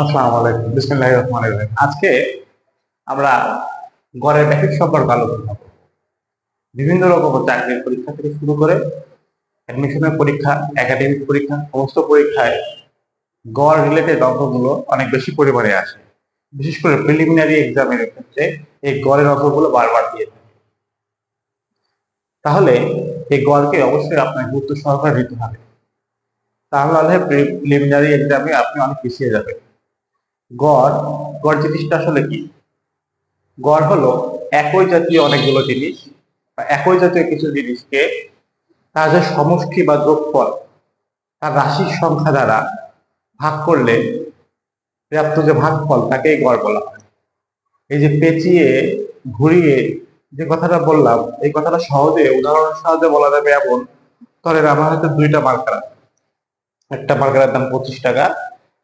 আসসালামু আলাইকুম, বিসমিল্লাহির রহমানির রহিম। আজকে আমরা গড়ের ব্যাপক সম্পর্কে আলোচনা করব। বিভিন্ন রকম চাকরির পরীক্ষা থেকে শুরু করে অ্যাডমিশনের পরীক্ষা একাডেমিক পরীক্ষা, সমস্ত পরীক্ষায় গড় রিলেটেড অঙ্কগুলো অনেক বেশি পরিমাণে আসে। বিশেষ করে প্রিলিমিনারি এক্সামের ক্ষেত্রে এই গড়ের অঙ্কগুলো বারবার দিয়ে থাকে। তাহলে এই গড়কে অবশ্যই আপনার গুরুত্ব সহকারে দিতে হবে। তাহলে প্রিলিমিনারি এক্সামে আপনি অনেক পিছিয়ে যাবেন। গড় গড় জিনিসটা আসলে কি? গড় হলো একই জাতীয় অনেকগুলো জিনিস বা একই জাতীয় কিছু জিনিসকে তার যে সমষ্টি বা যোগফল, তার রাশির সংখ্যা দ্বারা ভাগ করলে প্রাপ্ত যে ভাগফল, তাকেই গড় বলা হয়। এই যে পেঁচিয়ে, ঘুরিয়ে যে কথাটা বললাম, এই কথাটা সহজে, উদাহরণের সাহায্যে বলা যাবে এমন, ধরেন আমার হাতে দুইটা মার্কার একটা মার্কারের দাম পঁচিশ টাকা,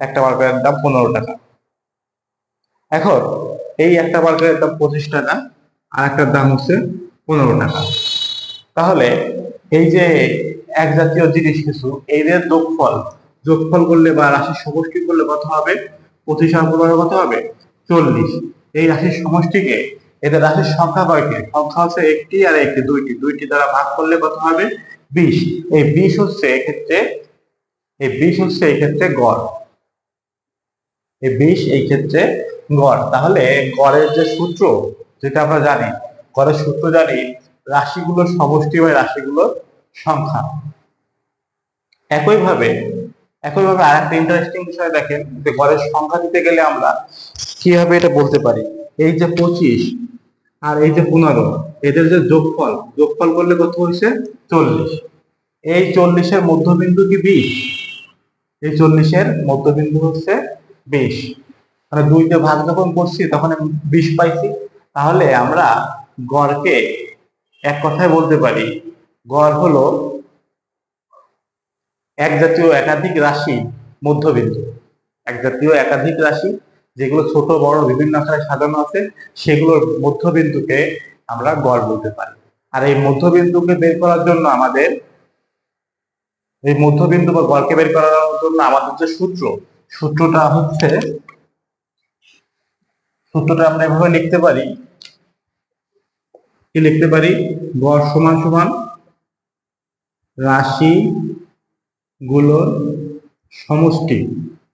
একটা মার্কারের দাম পনেরো টাকা। এখন এই একটা বার্গারের দাম পঁচিশ টাকা আর একটার দাম হচ্ছে পনেরো টাকা। তাহলে এই যে এক জাতীয় জিনিস কিছু, এদের যোগফল যোগফল করলে বা রাশির সমষ্টি করলে কত হবে? পঁচিশ আর পনেরো কত হবে? চল্লিশ। এই রাশির সমষ্টিকে, এদের রাশির সংখ্যা কয়টি? সংখ্যা হচ্ছে একটি আর একটি দুইটি। দুইটি দ্বারা ভাগ করলে কত হবে? বিশ। এই বিশ হচ্ছে এক্ষেত্রে, এই বিশ হচ্ছে এই ক্ষেত্রে গড়। এই বিশ এই ক্ষেত্রে গড় তাহলে গড়ের যে সূত্র, যেটা আমরা জানি গড়ের সূত্র জানি রাশিগুলোর সমষ্টি বা রাশিগুলোর সংখ্যা। একইভাবে একইভাবে আর একটা ইন্টারেস্টিং বিষয় দেখেন যে গড়ের সংখ্যা দিতে গেলে আমরা কীভাবে এটা বলতে পারি? এই যে পঁচিশ আর এই যে পনেরো, এদের যে যোগফল যোগফল করলে কত হচ্ছে চল্লিশ। এই চল্লিশের মধ্যবিন্দু কি বিশ? এই চল্লিশের মধ্যবিন্দু হচ্ছে বিশ। মানে দুইটা ভাগ যখন করছি, তখন বিশ পাইছি। তাহলে আমরা গড়কে এক কথায় বলতে পারি, গড় হলো এক জাতীয় একাধিক রাশি মধ্যবিন্দু। এক জাতীয় একাধিক রাশি, যেগুলো ছোট, বড়, বিভিন্ন আকারে সাজানো আছে, সেগুলোর মধ্যবিন্দুকে আমরা গড় বলতে পারি। আর এই মধ্যবিন্দুকে বের করার জন্য আমাদের, এই মধ্যবিন্দু বা গড়কে বের করার জন্য আমাদের যে সূত্র, সূত্রটা হচ্ছে সূত্রটা আমরা এভাবে লিখতে পারি। কি লিখতে পারি? গড় সমান সমান রাশি গুলোর সমষ্টি।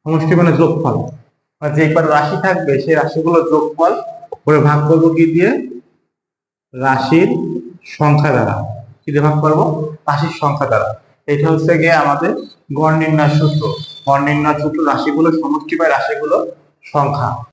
সমষ্টি মানে যোগফল। আর যে কটা রাশি থাকবে, সেই রাশিগুলোর যোগফল করে ভাগ করব কি দিয়ে? রাশির সংখ্যা দ্বারা। কি দিয়ে ভাগ করব? রাশির সংখ্যা দ্বারা। এটা হচ্ছে গিয়ে আমাদের গড় নির্ণয় সূত্র। গড় নির্ণয় সূত্র রাশিগুলো সমষ্টি বা রাশিগুলোর সংখ্যা।